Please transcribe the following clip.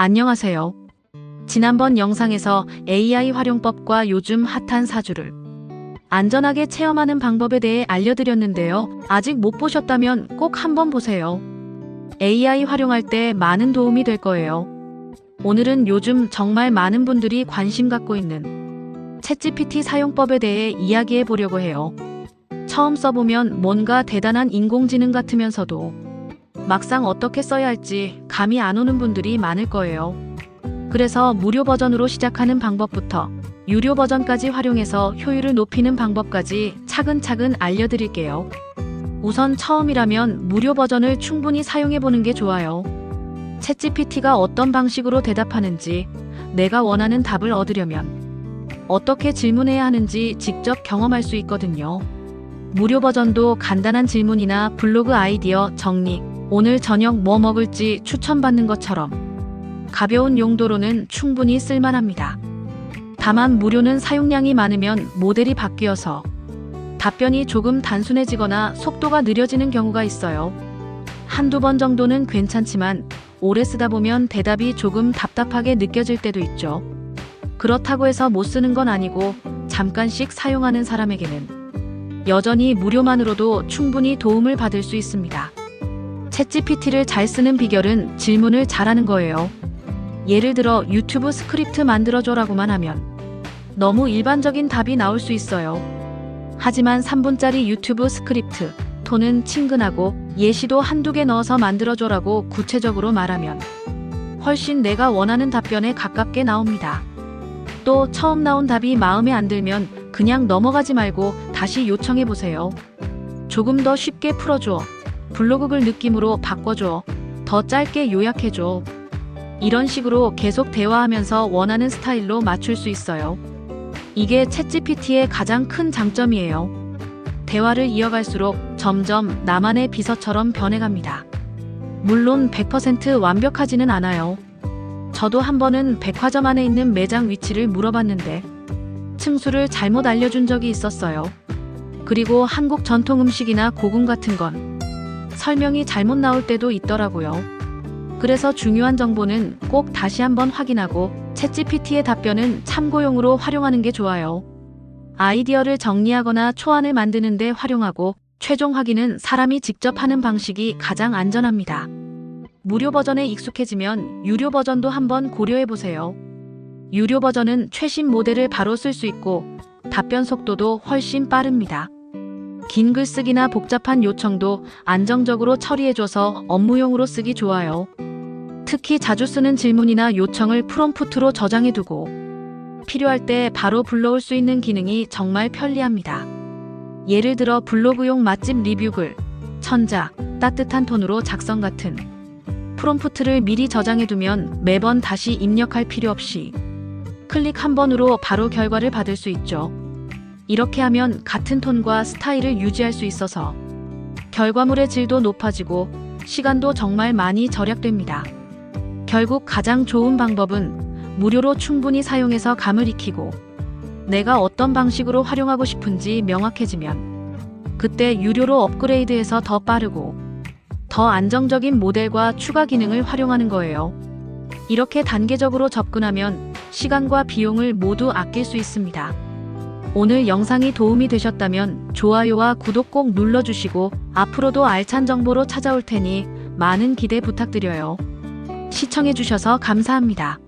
안녕하세요. 지난번 영상에서 AI 활용법과 요즘 핫한 사주를 안전하게 체험하는 방법에 대해 알려드렸는데요. 아직 못 보셨다면 꼭 한번 보세요. AI 활용할 때 많은 도움이 될 거예요. 오늘은 요즘 정말 많은 분들이 관심 갖고 있는 챗GPT 사용법에 대해 이야기해 보려고 해요. 처음 써보면 뭔가 대단한 인공지능 같으면서도 막상 어떻게 써야 할지 감이 안 오는 분들이 많을 거예요. 그래서 무료 버전으로 시작하는 방법부터 유료 버전까지 활용해서 효율을 높이는 방법까지 차근차근 알려드릴게요. 우선 처음이라면 무료 버전을 충분히 사용해 보는 게 좋아요. 챗GPT가 어떤 방식으로 대답하는지 내가 원하는 답을 얻으려면 어떻게 질문해야 하는지 직접 경험할 수 있거든요. 무료 버전도 간단한 질문이나 블로그 아이디어 정리, 오늘 저녁 뭐 먹을지 추천받는 것처럼 가벼운 용도로는 충분히 쓸만합니다. 다만 무료는 사용량이 많으면 모델이 바뀌어서 답변이 조금 단순해지거나 속도가 느려지는 경우가 있어요. 한두 번 정도는 괜찮지만 오래 쓰다 보면 대답이 조금 답답하게 느껴질 때도 있죠. 그렇다고 해서 못 쓰는 건 아니고 잠깐씩 사용하는 사람에게는 여전히 무료만으로도 충분히 도움을 받을 수 있습니다. 챗GPT를 잘 쓰는 비결은 질문을 잘하는 거예요. 예를 들어 유튜브 스크립트 만들어줘라고만 하면 너무 일반적인 답이 나올 수 있어요. 하지만 3분짜리 유튜브 스크립트, 톤은 친근하고 예시도 한두 개 넣어서 만들어줘라고 구체적으로 말하면 훨씬 내가 원하는 답변에 가깝게 나옵니다. 또 처음 나온 답이 마음에 안 들면 그냥 넘어가지 말고 다시 요청해 보세요. 조금 더 쉽게 풀어줘. 블로그 글 느낌으로 바꿔줘. 더 짧게 요약해줘. 이런 식으로 계속 대화하면서 원하는 스타일로 맞출 수 있어요. 이게 챗GPT의 가장 큰 장점이에요. 대화를 이어갈수록 점점 나만의 비서처럼 변해갑니다. 물론 100% 완벽하지는 않아요. 저도 한 번은 백화점 안에 있는 매장 위치를 물어봤는데 층수를 잘못 알려준 적이 있었어요. 그리고 한국 전통 음식이나 고궁 같은 건 설명이 잘못 나올 때도 있더라고요. 그래서 중요한 정보는 꼭 다시 한번 확인하고 챗GPT의 답변은 참고용으로 활용하는 게 좋아요. 아이디어를 정리하거나 초안을 만드는데 활용하고 최종 확인은 사람이 직접 하는 방식이 가장 안전합니다. 무료 버전에 익숙해지면 유료 버전도 한번 고려해 보세요. 유료 버전은 최신 모델을 바로 쓸 수 있고 답변 속도도 훨씬 빠릅니다. 긴 글쓰기나 복잡한 요청도 안정적으로 처리해줘서 업무용으로 쓰기 좋아요. 특히 자주 쓰는 질문이나 요청을 프롬프트로 저장해두고 필요할 때 바로 불러올 수 있는 기능이 정말 편리합니다. 예를 들어 블로그용 맛집 리뷰글, 천자, 따뜻한 톤으로 작성 같은 프롬프트를 미리 저장해두면 매번 다시 입력할 필요 없이 클릭 한 번으로 바로 결과를 받을 수 있죠. 이렇게 하면 같은 톤과 스타일을 유지할 수 있어서 결과물의 질도 높아지고 시간도 정말 많이 절약됩니다. 결국 가장 좋은 방법은 무료로 충분히 사용해서 감을 익히고 내가 어떤 방식으로 활용하고 싶은지 명확해지면 그때 유료로 업그레이드해서 더 빠르고 더 안정적인 모델과 추가 기능을 활용하는 거예요. 이렇게 단계적으로 접근하면 시간과 비용을 모두 아낄 수 있습니다. 오늘 영상이 도움이 되셨다면 좋아요와 구독 꼭 눌러주시고 앞으로도 알찬 정보로 찾아올 테니 많은 기대 부탁드려요. 시청해주셔서 감사합니다.